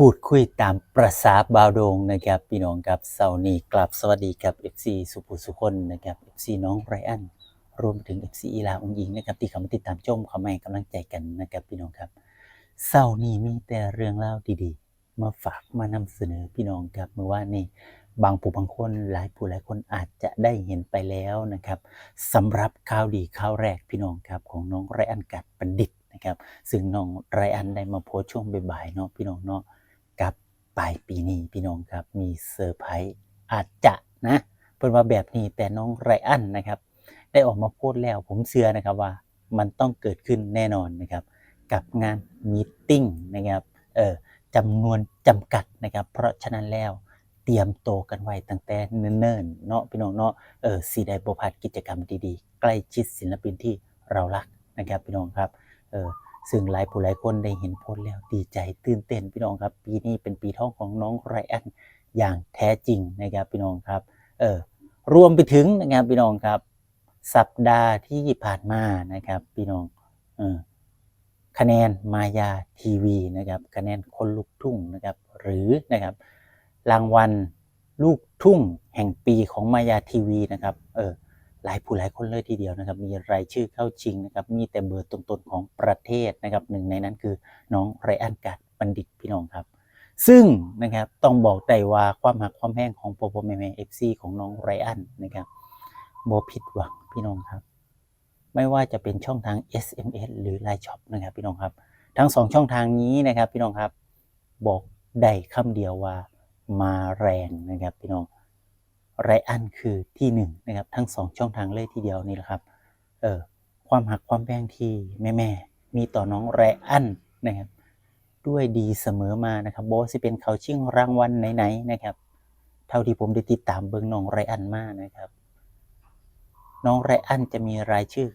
พูดคุยตามประษาบาวโดงนะครับพี่น้องครับเสาร์นี้กลับสวัสดีกับ FC สุภูสุคนนะครับ FC น้องไรอันรวมถึง FC อีลาองยิงนะครับที่เขามาติดตามชมเขามาให้กำลังใจกันนะครับพี่น้องครับเสาร์นี้มีแต่เรื่องเล่าดีๆ มาฝากมานำเสนอพี่น้องครับเมื่อวานนี้บางผู้บางคนหลายผู้หลายคนอาจจะได้เห็นไปแล้วนะครับสำหรับข่าวดีข่าวแรกพี่น้องครับของน้องไรอันกัดบัณฑิตนะครับซึ่งน้องไรอันได้มาโพสช่วงบ่ายๆเนาะพี่น้องเนาะ กับปลายปีนี้พี่น้องครับมีเซอร์ไพรส์อาจจะนะเพิ่นว่าแบบนี้แต่น้องไรอันนะครับ ได้ออกมาพูดแล้วผมเชื่อนะครับว่ามันต้องเกิดขึ้นแน่นอนนะครับ กับงานมีติ้งนะครับเออจำนวนจำกัดนะครับ เพราะฉะนั้นแล้วเตรียมโตกันไว้ตั้งแต่เนิ่นๆเนาะพี่น้องเนาะเออสีได้บพลาดกิจกรรมดีๆ ใกล้ชิดศิลปินที่เรารักนะครับพี่น้องครับเออ ซึ่งหลายผู้หลายคนได้เห็นโพสแล้วดีใจตื่นเต้นพี่น้องครับ ปีนี้เป็นปีทองของน้องไรอันอย่างแท้จริงนะครับพี่น้องครับเออรวมไปถึงนะครับพี่น้องครับ สัปดาห์ที่ผ่านมานะครับพี่น้องเออคะแนนมายาทีวีนะครับคะแนนคนลูกทุ่งนะครับหรือนะครับรางวัลลูกทุ่งแห่งปีของมายาทีวีนะครับเออ หลายผู้หลายคนเลยทีเดียวนะครับ มีรายชื่อเข้าชิงนะครับมีแต่เบอร์ต้นๆของประเทศนะครับหนึ่งในนั้นคือน้องไรอันกัดบัณฑิตพี่น้องครับ ซึ่งนะครับต้องบอกได้ว่าความหักความแห้งของโปรโปแมแมเอฟซีของน้องไรอันนะครับโบผิดหวังพี่น้องครับ ไม่ว่าจะเป็นช่องทาง SMS หรือ Line Shop นะครับพี่น้องครับ ทั้งสองช่องทางนี้นะครับพี่น้องครับบอกได้คำเดียวว่ามาแรงนะครับพี่น้อง ไรอันคือที่หนึ่งนะครับ ทั้งสองช่องทางเลยทีเดียวนี่แหละครับเออความหักความแพงที่แม่แม่มีต่อน้องไรอันนะครับ ด้วยดีเสมอมานะครับโบสิเป็นเขาชิงรางวัลไหนๆนะครับ เท่าที่ผมได้ติดตามเบิงน้องไรอันมานะครับ น้องไรอันจะมีรายชื่อ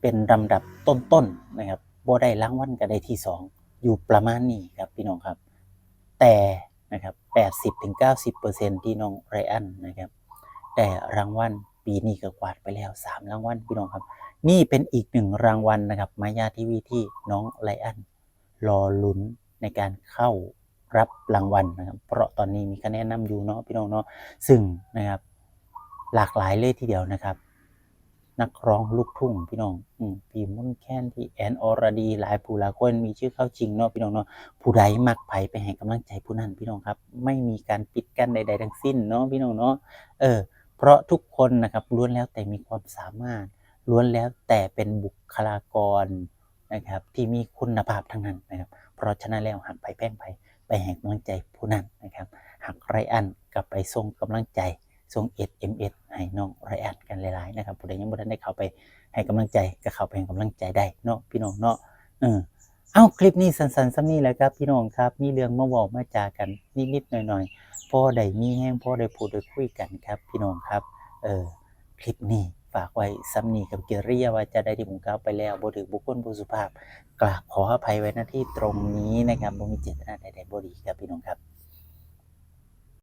เป็นลำดับต้นๆนะครับโบได้รางวัลก็ได้ที่สองอยู่ประมาณนี้ครับพี่น้องครับ แต่ นะครับ80-90%ที่น้องไรอันนะครับแต่รางวัลปีนี้ก็กวาดไปแล้ว 3 รางวัลพี่น้องครับ นี่เป็นอีกหนึ่งรางวัลนะครับมายาทีวีที่น้องไรอันรอลุ้นในการเข้ารับรางวัลนะครับ เพราะตอนนี้มีคะแนนนำอยู่เนาะพี่น้องเนาะซึ่งนะครับหลากหลายเลยทีเดียวนะครับ นักร้องลูกทุ่งพี่น้องอืมพี่มนต์แค้นพี่แอนอรดีหลายผู้หลายคนมีชื่อเข้าชิงเนาะพี่น้องเนาะผู้ใดมักไผไปให้กำลังใจผู้นั้นพี่น้องครับ ไม่มีการปิดกั้นใด ๆ ทั้งสิ้นเนาะพี่น้องเนาะเออเพราะทุกคนนะครับล้วนแล้วแต่มีความสามารถล้วนแล้วแต่เป็นบุคลากรนะครับที่มีคุณภาพทั้งนั้นนะครับ เพราะฉะนั้นแล้วหักไปแป้งไปไปให้กำลังใจผู้นั้นนะครับหักไรอันกลับไปส่งกำลังใจส่ง SMS ให้น้องไรอันกันหลายๆนะครับผู้ใดยังบ่ทันได้เข้าไปให้กำลังใจก็เข้าไปให้กำลังใจได้เนาะพี่น้องเนาะเออเอ้าคลิปนี้สั้นๆซ้ำนี้แหละครับพี่น้องครับมีเรื่องมาบอกมาจากันนิดๆหน่อยๆพ่อได้มีแห้งพ่อได้พูดได้คุยกันครับ พี่น้องครับเออคลิปนี้ฝากไว้ซ้ำนี้กับเกียริยาว่าจะได้ที่ผมกล่าวไปแล้วบ่ถือบุคคลผู้สุภาพกราบขออภัยไว้หน้าที่ตรงนี้นะครับบ่มีเจตนาใดๆบ่ดีครับพี่น้องครับ